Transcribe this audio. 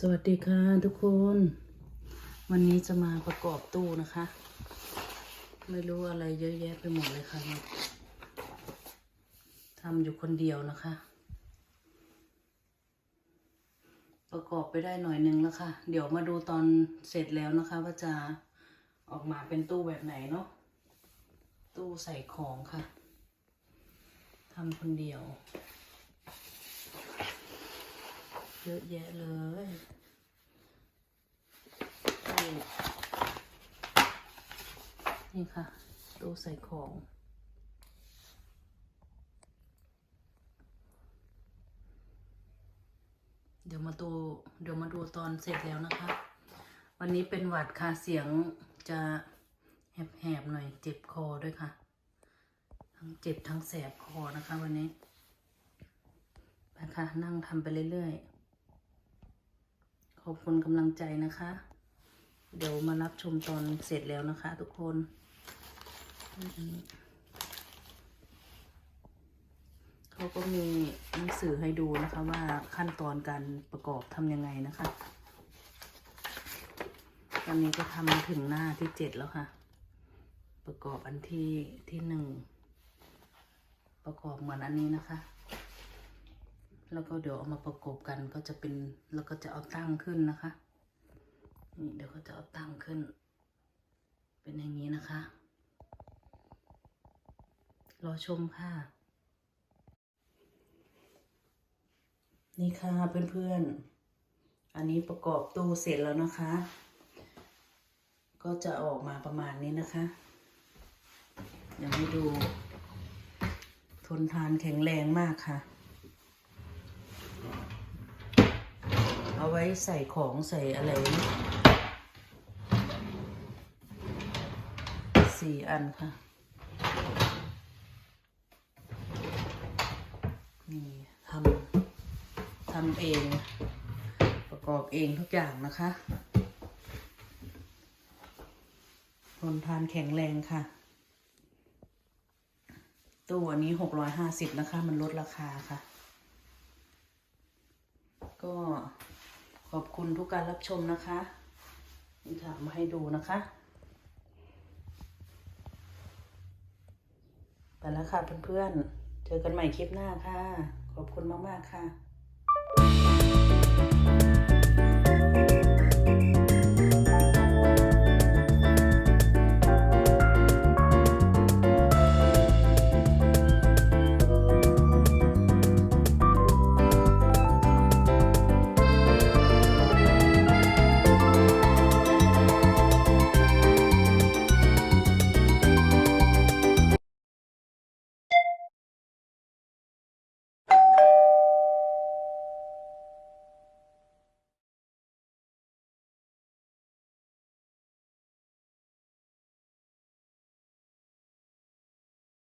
สวัสดีค่ะทุกคน วันนี้จะมาประกอบตู้นะคะ ไม่รู้อะไรเยอะแยะไปหมดเลยค่ะทำอยู่คนเดียวนะคะ ประกอบไปได้หน่อยนึงแล้วค่ะ เดี๋ยวมาดูตอนเสร็จแล้วนะคะ ว่าจะออกมาเป็นตู้แบบไหนเนาะตู้ใส่ของค่ะทำคนเดียว เยอะแยะเลยนี่ค่ะตู้ใส่ของ เดี๋ยวมาดูเดี๋ยวมาดูตอนเสร็จแล้วนะคะ วันนี้เป็นหวัดค่ะเสียงจะแหบๆหน่อยเจ็บคอด้วยค่ะ ทั้งเจ็บทั้งแสบคอนะคะวันนี้นะคะนั่งทำไปเรื่อยๆ ขอบคุณกำลังใจนะคะ เดี๋ยวมารับชมตอนเสร็จแล้วนะคะ ทุกคนเขาก็มีหนังสือให้ดูนะคะว่าขั้นตอนการประกอบทำยังไงนะคะตอนนี้ก็ทำถึงหน้าที่เจ็ดแล้วค่ะ ประกอบอันที่ที่หนึ่งประกอบเหมือนอันนี้นะคะ แล้วก็เดี๋ยวเอามาประกบกันก็จะเป็นแล้วก็จะเอาตั้งขึ้นนะคะนี่เดี๋ยวก็จะเอาตั้งขึ้น เป็นอย่างนี้นะคะ รอชมค่ะ นี่ค่ะเพื่อนๆ อันนี้ประกอบตู้เสร็จแล้วนะคะ ก็จะออกมาประมาณนี้นะคะเดี๋ยวให้ดู ทนทานแข็งแรงมากค่ะ เอาไว้ใส่ของใส่อะไรสี่อันค่ะ นี่ทำทำเอง ประกอบเองทุกอย่างนะคะทนทานแข็งแรงค่ะ ตู้อันนี้หกร้อยห้าสิบนะคะ มันลดราคาค่ะ ก็ ขอบคุณทุกการรับชมนะคะนี่ค่ะมาให้ดูนะคะไปแล้วค่ะเพื่อนๆ เจอกันใหม่คลิปหน้าค่ะ ขอบคุณมากๆค่ะ